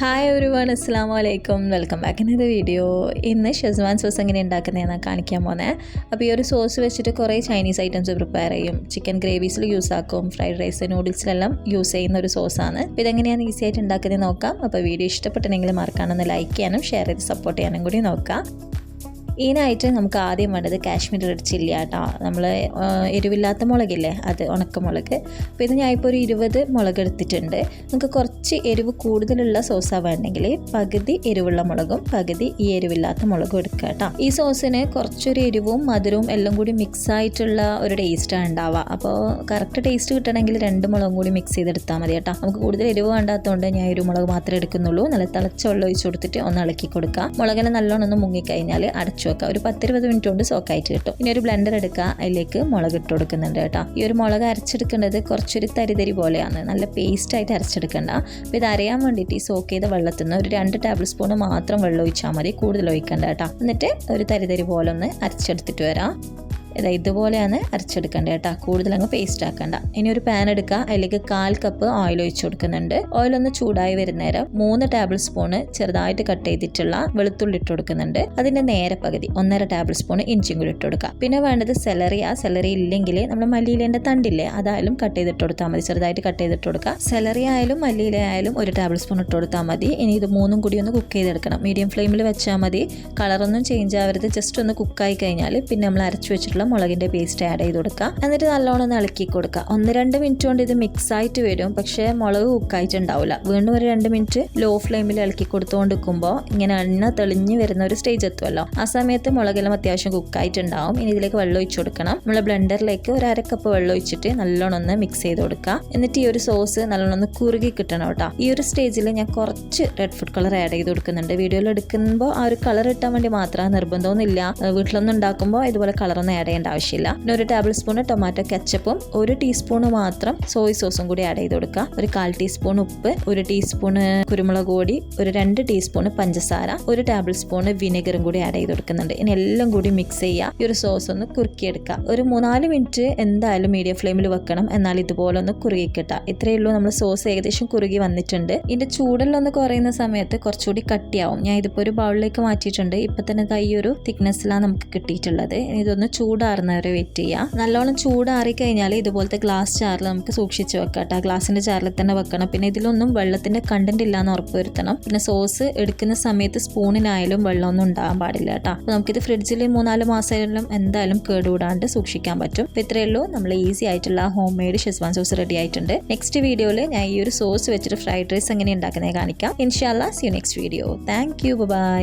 Hi ഒരു വൺ അസ്സാം വലൈക്കും വെൽക്കം ബാക്ക് ഇൻ വീഡിയോ ഇന്ന് ഷെസ്വാൻ സോസ് എങ്ങനെ ഉണ്ടാക്കുന്നതെന്നാണ് കാണിക്കാൻ പോകുന്നത് അപ്പോൾ ഈ ഒരു സോസ് വെച്ചിട്ട് കുറേ ചൈനീസ് ഐറ്റംസ് പ്രിപ്പയർ ചെയ്യും. ചിക്കൻ ഗ്രേവീസിൽ യൂസ് ആക്കും. ഫ്രൈഡ് റൈസ് നൂഡിൽസിലെല്ലാം യൂസ് ചെയ്യുന്ന ഒരു സോസാണ് അപ്പോൾ ഇതെങ്ങനെയാണ് ഈസി ആയിട്ട് ഉണ്ടാക്കുന്നത് നോക്കാം. അപ്പോൾ വീഡിയോ ഇഷ്ടപ്പെട്ടിട്ടുണ്ടെങ്കിൽ മറക്കാനൊന്ന് ലൈക്ക് ചെയ്യാനും ഷെയർ ചെയ്ത് സപ്പോർട്ട് ചെയ്യാനും കൂടി നോക്കാം. ഇതിനായിട്ട് നമുക്ക് ആദ്യം വേണ്ടത് കാശ്മീർ റെഡ് ചില്ലി ആട്ടോ. നമ്മൾ എരിവില്ലാത്ത മുളകില്ലേ അത് ഉണക്കമുളക് അപ്പോൾ ഇത് ഞാൻ ഇപ്പോൾ ഒരു ഇരുപത് മുളക് എടുത്തിട്ടുണ്ട്. നമുക്ക് കുറച്ച് എരിവ് കൂടുതലുള്ള സോസാണ് വേണമെങ്കിൽ പകുതി എരിവുള്ള മുളകും പകുതി ഈ എരിവില്ലാത്ത മുളകും എടുക്കുക കേട്ടോ. ഈ സോസിന് കുറച്ചൊരു എരിവും മധുരവും എല്ലാം കൂടി മിക്സ് ആയിട്ടുള്ള ഒരു ടേസ്റ്റാണ് ഉണ്ടാവുക. അപ്പോൾ കറക്റ്റ് ടേസ്റ്റ് കിട്ടണമെങ്കിൽ രണ്ട് മുളകും കൂടി മിക്സ് ചെയ്തെടുത്താൽ മതി കേട്ടോ. നമുക്ക് കൂടുതൽ എരിവ് വേണ്ടാത്തതുകൊണ്ട് ഞാൻ ഒരു മുളക് മാത്രമേ എടുക്കുന്നുള്ളൂ. നല്ല തിളച്ച വെള്ളം ഒഴിച്ച് കൊടുത്തിട്ട് ഒന്ന് ഇളക്കി കൊടുക്കുക മുളകിനെ നല്ലോണം ഒന്ന് മുങ്ങിക്കഴിഞ്ഞാൽ അടച്ചു വെക്കുക ഒരു പത്തിരുപത് മിനിറ്റ് കൊണ്ട് സോക്കായിട്ട് കിട്ടും. ഇനി ഒരു ബ്ലെൻഡർ എടുക്കുക. അതിലേക്ക് മുളക് ഇട്ട് കൊടുക്കുന്നുണ്ട് കേട്ടോ. ഈ ഒരു മുളക് അരച്ചെടുക്കേണ്ടത് കുറച്ചൊരു തരിതരി പോലെയാണ്. നല്ല പേസ്റ്റ് ആയിട്ട് അരച്ചെടുക്കണ്ട. അപ്പോൾ ഇത് അരയാൻ വേണ്ടിയിട്ട് ഈ സോക്ക് ചെയ്ത വെള്ളത്തിൽ നിന്ന് ഒരു രണ്ട് ടേബിൾ സ്പൂൺ മാത്രം വെള്ളം ഒഴിച്ചാൽ മതി. കൂടുതൽ ഒഴിക്കേണ്ട കേട്ടോ. എന്നിട്ട് ഒരു തരിതരി പോലെ ഒന്ന് അരച്ചെടുത്തിട്ട് വരാം. ഇതാ ഇതുപോലെയാണ് അരച്ചെടുക്കേണ്ടത് കേട്ടോ. കൂടുതൽ അങ്ങ് പേസ്റ്റ് ആക്കണ്ട. ഇനി ഒരു പാൻ എടുക്കുക അതിലേക്ക് കാൽ കപ്പ് ഓയിൽ ഒഴിച്ചു കൊടുക്കുന്നുണ്ട്. ഓയിൽ ഒന്ന് ചൂടായി വരുന്നേരം മൂന്ന് ടേബിൾ സ്പൂണ് ചെറുതായിട്ട് കട്ട് ചെയ്തിട്ടുള്ള വെളുത്തുള്ളി ഇട്ട് കൊടുക്കുന്നുണ്ട്. അതിന്റെ നേരെ പകുതി ഒന്നര ടേബിൾ സ്പൂൺ ഇഞ്ചിയും കൂടി ഇട്ട് കൊടുക്കുക പിന്നെ വേണ്ടത് സെലറി ആ. സെലറി ഇല്ലെങ്കിൽ നമ്മൾ മല്ലിയിലേന്റെ തണ്ടില്ലേ അതായാലും കട്ട് ചെയ്തിട്ട് കൊടുത്താൽ മതി. ചെറുതായിട്ട് കട്ട് ചെയ്തിട്ട് കൊടുക്കുക സെലറി ആയാലും മല്ലിയില ആയാലും ഒരു ടേബിൾ സ്പൂൺ ഇട്ട് കൊടുത്താൽ മതി. ഇനി ഇത് മൂന്നും കൂടി ഒന്ന് കുക്ക് ചെയ്തെടുക്കണം. മീഡിയം ഫ്ലെയിമിൽ വെച്ചാൽ മതി. കളറൊന്നും ചേഞ്ച് ആവരുത്. ജസ്റ്റ് ഒന്ന് കുക്കായി കഴിഞ്ഞാൽ പിന്നെ നമ്മൾ അരച്ചു വെച്ചിട്ടുള്ള മുളകിന്റെ പേസ്റ്റ് ആഡ് ചെയ്ത് കൊടുക്കുക. എന്നിട്ട് നല്ലോണം ഒന്ന് ഇളക്കി കൊടുക്കുക. ഒന്ന് രണ്ട് മിനിറ്റ് കൊണ്ട് ഇത് മിക്സ് ആയിട്ട് വരും. പക്ഷേ മുളക് കുക്കായിട്ടുണ്ടാവില്ല വീണ്ടും ഒരു രണ്ട് മിനിറ്റ് ലോ ഫ്ലെയിമിൽ ഇളക്കി കൊടുത്തുകൊണ്ട് നിൽക്കുമ്പോൾ ഇങ്ങനെ എണ്ണ തെളിഞ്ഞു വരുന്ന ഒരു സ്റ്റേജ് എത്തുമല്ലോ. ആ സമയത്ത് മുളകെല്ലാം അത്യാവശ്യം കുക്കായിട്ടുണ്ടാവും ഇനി ഇതിലേക്ക് വെള്ളം ഒഴിച്ചു കൊടുക്കണം. നമ്മൾ ബ്ലെൻഡറിലേക്ക് ഒരു അര കപ്പ് വെള്ളം ഒഴിച്ചിട്ട് നല്ലോണം ഒന്ന് മിക്സ് ചെയ്ത് കൊടുക്കുക. എന്നിട്ട് ഈ ഒരു സോസ് നല്ലോണം ഒന്ന് കുറുകി കിട്ടണം കേട്ടോ. ഈ ഒരു സ്റ്റേജിൽ ഞാൻ കുറച്ച് റെഡ് ഫുഡ് കളർ ആഡ് ചെയ്ത് കൊടുക്കുന്നുണ്ട്. വീഡിയോയിൽ എടുക്കുമ്പോൾ ആ ഒരു കളർ ഇട്ടാൻ വേണ്ടി മാത്രം നിർബന്ധമൊന്നുമില്ല. വീട്ടിലൊന്നും ഉണ്ടാക്കുമ്പോൾ ഇതുപോലെ കളറൊന്നും ആഡ് ചെയ്യേണ്ട ആവശ്യമില്ല. പിന്നെ ഒരു ടേബിൾ സ്പൂൺ ടൊമാറ്റോ കെച്ചപ്പും ഒരു ടീസ്പൂൺ മാത്രം സോയ് സോസും കൂടി ആഡ് ചെയ്ത് കൊടുക്കുക. ഒരു കാൽ ടീസ്പൂൺ ഉപ്പ് ഒരു ടീസ്പൂൺ കുരുമുളക് പൊടി ഒരു രണ്ട് ടീസ്പൂൺ പഞ്ചസാര ഒരു ടേബിൾ സ്പൂൺ വിനെഗറും കൂടി ആഡ് ചെയ്ത് കൊടുക്കുന്നുണ്ട്. ഇനി എല്ലാം കൂടി മിക്സ് ചെയ്യുക. ഈ ഒരു സോസ് ഒന്ന് കുറുക്കിയെടുക്കുക. ഒരു മൂന്നാൽ മിനിറ്റ് എന്തായാലും മീഡിയം ഫ്ലെയിമിൽ വെക്കണം. എന്നാൽ ഇതുപോലെ ഒന്ന് കുറുകി കിട്ടുക ഇത്രയേ ഉള്ളൂ നമ്മൾ സോസ് ഏകദേശം കുറുകി വന്നിട്ടുണ്ട്. ഇതിന്റെ ചൂടെല്ലാം കുറയുന്ന സമയത്ത് കുറച്ചുകൂടി കട്ടിയാവും. ഞാൻ ഇതിപ്പോൾ ഒരു ബൗളിലേക്ക് മാറ്റിയിട്ടുണ്ട്. ഇപ്പം തന്നെ ഈ ഒരു തിക്നെസ്സിലാണ് നമുക്ക് കിട്ടിയിട്ടുള്ളത്. ഇതൊന്ന് ചൂടാറുന്നവരെ വെയിറ്റ് ചെയ്യുക നല്ലോണം ചൂടാറി കഴിഞ്ഞാൽ ഇതുപോലത്തെ ഗ്ലാസ് ചാറിൽ നമുക്ക് സൂക്ഷിച്ച് വെക്കാം കേട്ടോ ഗ്ലാസിന്റെ ചാറിൽ തന്നെ വെക്കണം. പിന്നെ ഇതിലൊന്നും വെള്ളത്തിന്റെ കണ്ടന്റ് ഇല്ലാന്ന് ഉറപ്പ് വരുത്തണം പിന്നെ സോസ് എടുക്കുന്ന സമയത്ത് സ്പൂണിനായാലും വെള്ളമൊന്നും ഉണ്ടാകാൻ പാടില്ല കേട്ടോ. അപ്പോൾ നമുക്കിത് ഫ്രിഡ്ജിൽ മൂന്നാൽ മാസമായാലും എന്തായാലും കേടുകൂടാണ്ട് സൂക്ഷിക്കാൻ പറ്റും. അപ്പോൾ ഇത്രയേ ഉള്ളൂ. നമ്മൾ ഈസി ആയിട്ടുള്ള home made schezwan sauce ready ആയിട്ടുണ്ട്. നെക്സ്റ്റ് വീഡിയോയിൽ ഞാൻ ഈ ഒരു സോസ് വെച്ചിട്ട് ഫ്രൈഡ് റൈസ് എങ്ങനെ ഉണ്ടാക്കുന്നത് കാണിക്കാം. ഇൻഷാല്ല see next video thank you bye